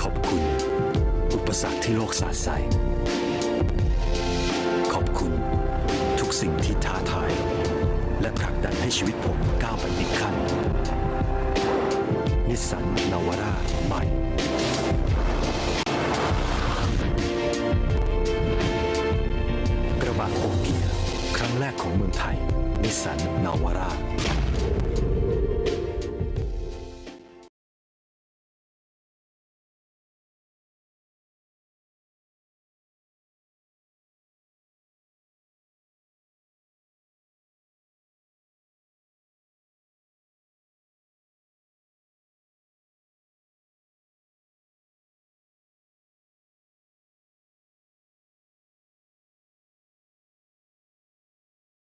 ขอบคุณ อุปสรรคที่โลกสาดใส่ ขอบคุณ ทุกสิ่งที่ท้าทาย และผลักดันให้ชีวิตผมก้าวไปอีกขั้น นิสสันนาวาร่าใหม่กระบะโอกียครั้งแรกของเมืองไทย นิสสันนาวาร่า